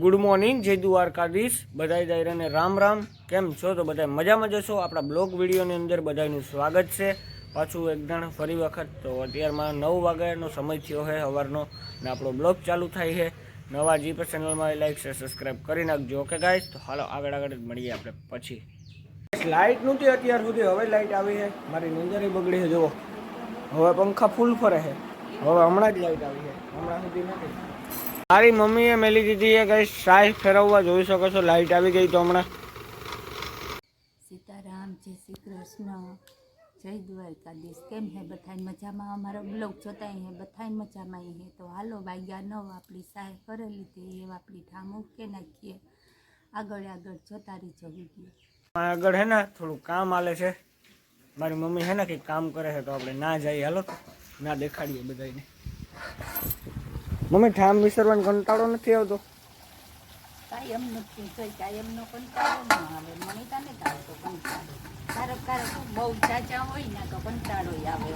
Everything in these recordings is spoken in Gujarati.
ગુડ મોર્નિંગ જય દ્વારકાધીશ. બધાય દાયરાને રામ રામ. કેમ છો? તો બધા મજામાં જશો આપણા બ્લોગ વિડીયોની અંદર બધાનું સ્વાગત છે. પાછું એકદમ ફરી વખત, તો અત્યારમાં નવ વાગ્યાનો સમય થયો છે સવારનો ને આપણો બ્લોગ ચાલુ થાય છે. નવા જીપે ચેનલમાં લાઈક છે સબસ્ક્રાઈબ કરી નાખજો. ઓકે ગાઈસ તો હાલો, આગળ આગળ મળીએ આપણે પછી. લાઇટ નહોતી અત્યાર સુધી. હવે લાઇટ આવી છે. મારી નીંદરે બગડી છે. જુઓ. હવે પંખા ફૂલ ફરે છે. હવે હમણાં જ લાઈટ આવી છે. હમણાં સુધી નથી. મારી મમ્મીએ મેલી દીધી એ કઈ સાઈઝ ફેરવવા. જોઈ શકો છો લાઇટ આવી ગઈ તો હમણાં. સીતારામ જય શ્રી કૃષ્ણ જય દ્વારકાધીશ. કેમ હે બધાય મજામાં? અમારો બ્લોગ જોતા હે બધાય મજામાં હે. તો હાલો વાગ્યા નવ આપણી સહાય કરેલી લીધી એવા આપણી ઠામ ઉકે નાખીએ. આગળ આગળ જોતા રહી જવી ગયું આગળ હે ને થોડું કામ આલે છે. મારી મમ્મી હે ને કંઈક કામ કરે છે તો આપણે ના જઈએ. હાલો. તો ના દેખાડીએ બધાને મમ્મી ઠામ વિસરવાનો કંટાળો નથી આવતો? કાયમ નથી જોઈ કાયમનો કંટાળો ન આવે. મને તને આવતો કંટાળો. કારક ક્યારેક બહુ ચાચા હોય ને તો કંટાળો આવે.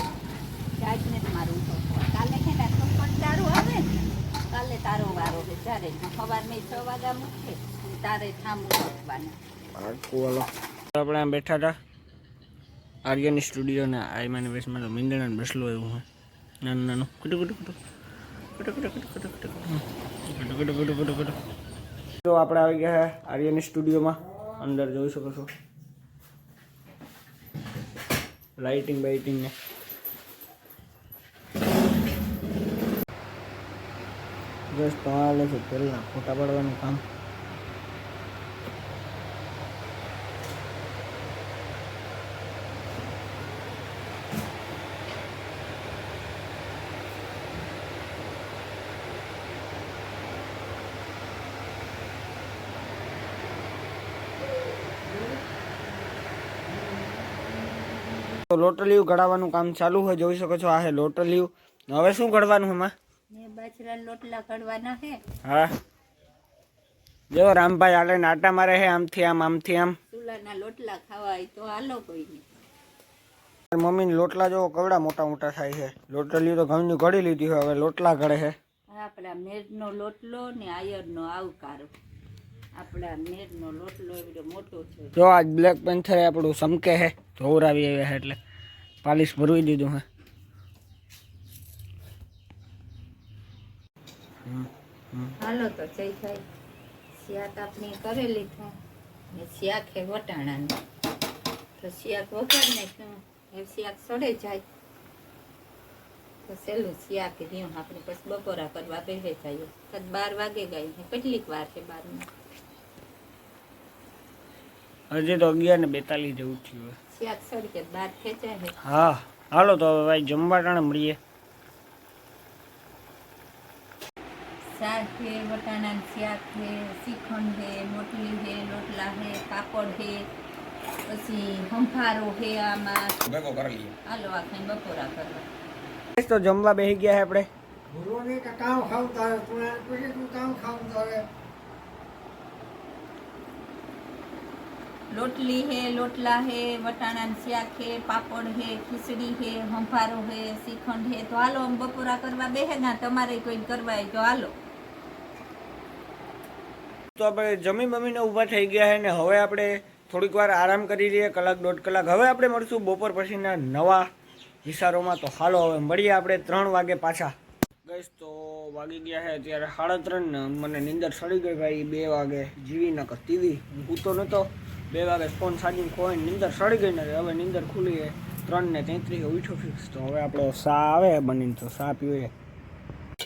ચાચને જ મારું તો કાલે છે ને તો કંટાળો આવે ને કાલે તારો વારો છે જ્યારે સવારને છ વાગ્યા મૂકે તારે રાખવાના હાલો આપણે આમ બેઠા હતા. આર્યની સ્ટુડિયોના આઈમાને વેસમાં મીંદણા બેસલો એવું હોય. નાનું નાનું કુટુ કુટુ કુટુ કુટુ કુટુ કુટુ કુટુ કુટુ કુટુ કુટુ કુટુ કુટુ કુટુ તો આપણે આવી ગયા આર્યન સ્ટુડિયોમાં. અંદર જોઈ શકો છો. લાઇટિંગ બાઇટિંગ ને. બસ તો છે પહેલાં ફોટા પાડવાનું કામ. તો લોટલીયું ઘડાવવાનું કામ ચાલુ હોય જોઈ શકો છો આ હે લોટલીયું હવે શું ઘડવાનું એમાં? લોટલા હે. હા. જો રામભાઈ આલે નાટા મારે હે આમથી આમ આમથી આમ. ચૂલાના લોટલા ખાવા હોય તો હાલો કોઈને. મમ્મીને લોટલા જો કવડા મોટા મોટા થાય છે. લોટલીયું તો ઘઉંની ઘડી લીધી હોય હવે લોટલા ઘડે છે. આપણા મેરનો લોટલો ને આયરનો આવકાર. આપણા મેરનો લોટલો એવડો મોટો છે. જો આજ બ્લેક પેન્થર આપણું સમકે છે. ધોવરાવી આવ્યા છે એટલે પાલિશ ભરવી દીધું હે. હાલો તો જય ભાઈ. શિયાક આપણી કરેલી છે ને શિયાક હે વટાણાનું. તો શિયાક વઘાર નાખ્યું. એ શિયાક સડે જાય. તો સહેલું શિયાક રહ્યું. આપણે પછી બપોરા કરવા પહેરે જઈએ. કદ બાર વાગે ગઈ કેટલીક વાર છે બારમાં? હજી તો અગિયાર ને બેતાલીસ જેવું થયું હા હાલો તો હવે ભાઈ જમવા ટાણે મળીએ. શાક છે વટાણાનું શાક છે શ્રીખંડ છે મોટલી છે લોટલા છે પાપડ છે પછી સંભારો છે આમાં. હાલો આ ખાઈ બપોરા કરવા. તો જમવા બેસી ગયા છે આપણે. કે કામ ખાવું તારે તું તું કામ ખાવું તારે લોટલી હે, લોટલા હે, વટાણાનું શાક હે, પાપડ હે, ખીચડી હે હંફારો હે, શ્રીખંડ હે. તો હાલો, આમ બપોરા કરવા બેહે ના તમારે કોઈ કરવા હોય તો હાલો. તો આપણે જમી બમીને ઊભા થઈ ગયા છે ને, હવે આપણે થોડીક વાર આરામ કરી લઈએ, કલાક દોઢ કલાક. હવે આપણે મળશું બપોર પછીના નવા વિસ્તારોમાં. તો હાલો, હવે મળીએ આપણે ત્રણ વાગે પાછા. ગઈશ તો વાગી ગયા છે અત્યારે સાડા ત્રણ મને નિંદર સડી ગઈ ભાઈ, બે વાગે જીવી નકર ટીવી. હું તો નહોતો. બે વાગે ફોન સાજીને કોઈ નીંદર સડી ગઈ નથી હવે નીંદર ખુલી ગઈ. ત્રણ ને તેત્રીસ ઉઠો ફિક્સ તો હવે આપણો સા આવે બનીને તો સા પીવે.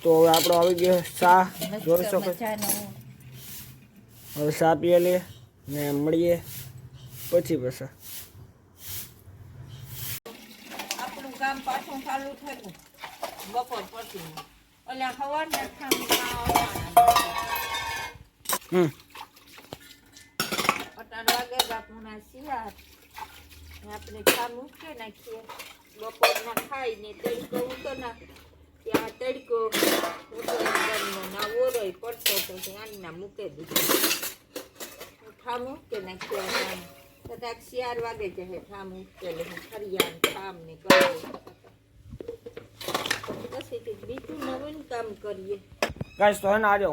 તો હવે આપણો આવી ગયો સા. જોઈ શકો હવે સા પીએ લઈએ ને મળીએ પછી પછી. આપણું કામ પાછું ચાલુ થયું. બપોર પછી. ઓલા ખબર હમ. અટાણ વાગે બાપુના આપણે ચા મૂકી નાખીએ. બપોરના ખાઈને તડકો ઉતો ના ત્યાં તડકો ઉતો ના ઓરોય પડતો તો ત્યાં ના મૂકે દીધો. ઠા મૂકે નાખીએ કદાચ ચાર વાગે જશે ઠા મૂકે ફરિયાણ ઠામ ને કરે પછી બીજું નવીન કામ કરીએ. તો હે ને આજે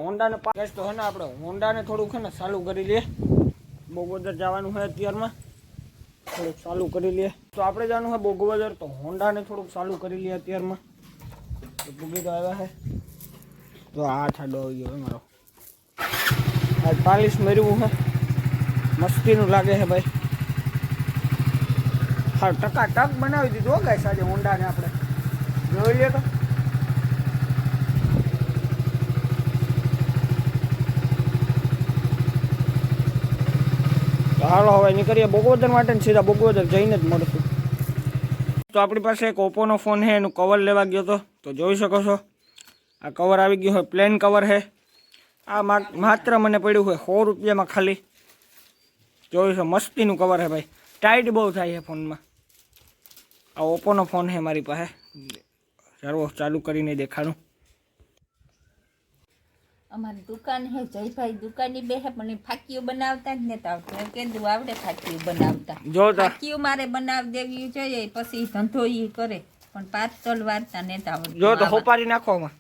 તો આપણે હોન્ડાને થોડુંક હે ને ચાલુ કરી લઈએ બોગોદર જવાનું હોય અત્યારમાં. થોડુંક ચાલુ કરી લઈએ. તો આપણે જવાનું હોય બોગોદર, તો હોન્ડાને થોડુંક ચાલુ કરી લઈએ અત્યારમાં. તો તો આવ્યા છે તો આ ઠાડો આવી ગયો મારો. આ પાલિશ મેળવું છે મસ્તીનું લાગે છે ભાઈ. હા ટકા ટક બનાવી દીધું હો ગાઈસ આજે હોન્ડાને આપણે. જોઈ લઈએ તો. હાલો, હવે નીકળીએ બોગવદર માટે ને સીધા બોગવદર જઈને જ મળશું. તો આપણી પાસે એક ઓપ્પોનો ફોન છે, એનું કવર લેવા ગયો હતો તો જોઈ શકો છો, આ કવર આવી ગયું હોય પ્લેન કવર છે. આ માત્ર મને પડ્યું હોય સો રૂપિયામાં ખાલી. જોયું છે મસ્તીનું કવર છે ભાઈ. ટાઈટ બહુ થાય છે ફોનમાં. આ ઓપ્પોનો ફોન છે મારી પાસે. ચાલો ચાલુ કરીને દેખાડું. અમારી દુકાન હે જયભાઈ દુકાની બે હે પણ એ ફાકીઓ બનાવતા જ નતા. આવતું મેં કીધું આવડે ફાકીઓ બનાવતા. ફાકીઓ મારે બનાવી દેવી જોઈએ પછી ધંધો ઈ કરે. પણ પાતળ વાર્તા નતા આવડે જો તો હોપારી નાખો આમાં.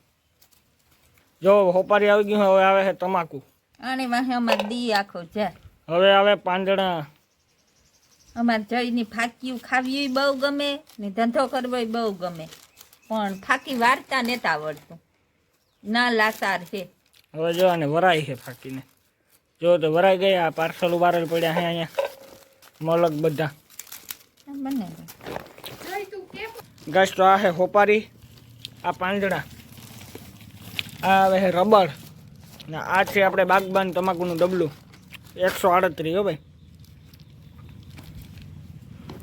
જો હોપારી આવી ગયું હવે આવે છે તમાકુ. આને વાહે અમારે દી આખો જાય હવે આવે પાંદડા. અમારે જયની ફાકીઓ ખાવી બહુ ગમે ને ધંધો કરવો બહુ ગમે. પણ ફાકી વાર્તા નતા આવડતું. ના લાસાર છે હવે જો આને વરાય છે ફાટીને જો તો વરાઈ ગયા પાર્સલ ઉભારેલ પડ્યા હે અહીંયા. મલક બધા. બને ગાઈસ તો આ છે હોપારી આ પાંદડા. આ આવે છે રબર ને આ છે આપણે બાગબાન તમાકુનું ડબલું. એકસો આડત્રીસ હો ભાઈ.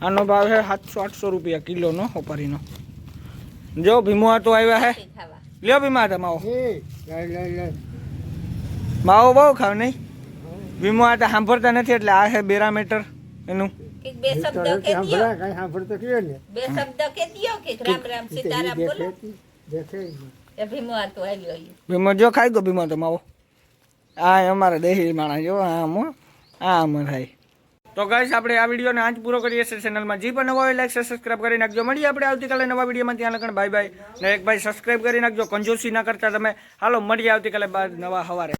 આનો ભાવ છે સાતસો આઠસો રૂપિયા કિલોનો હોપારીનો. જો ભીમો તો આવ્યા હે. લ્યો ભીમા તમાવો લઈ લઈ લઈ માવો બહુ ખાવ નહીં? વીમો આ તો સાંભળતા નથી એટલે આ છે બેરામીટર એનું. બે એ તો શબ્દ કે દ્યો. સાંભળ્યા, કાંઈ સાંભળતો કયો ને? બે શબ્દ કે દ્યો કે રામ રામ તો ઈ સીતારામ બોલો. દેખે દેખે જ નહીં. એ ભીમો આ તો આવ્યો ભીમો જો ખાઈ ગયો ભીમો તમાવો આ અમારા દેહી માણસ જો આમ હો. આમ થાય. તો ગાઈસ આપણે આ વિડીયોને આજ પૂરો કરીએ છીએ ચેનલમાં જે પણ નવા હોય લાઈક સબસ્ક્રાઇબ કરી નાખજો મળીએ આપણે આવતીકાલે નવા વિડીયોમાં. ત્યાં લગન બાય બાય ને એક ભાઈ સબસ્ક્રાઇબ કરી નાખજો. કંજૂસી ના કરતા તમે. હાલો મળીએ આવતીકાલે બાદ નવા હવારે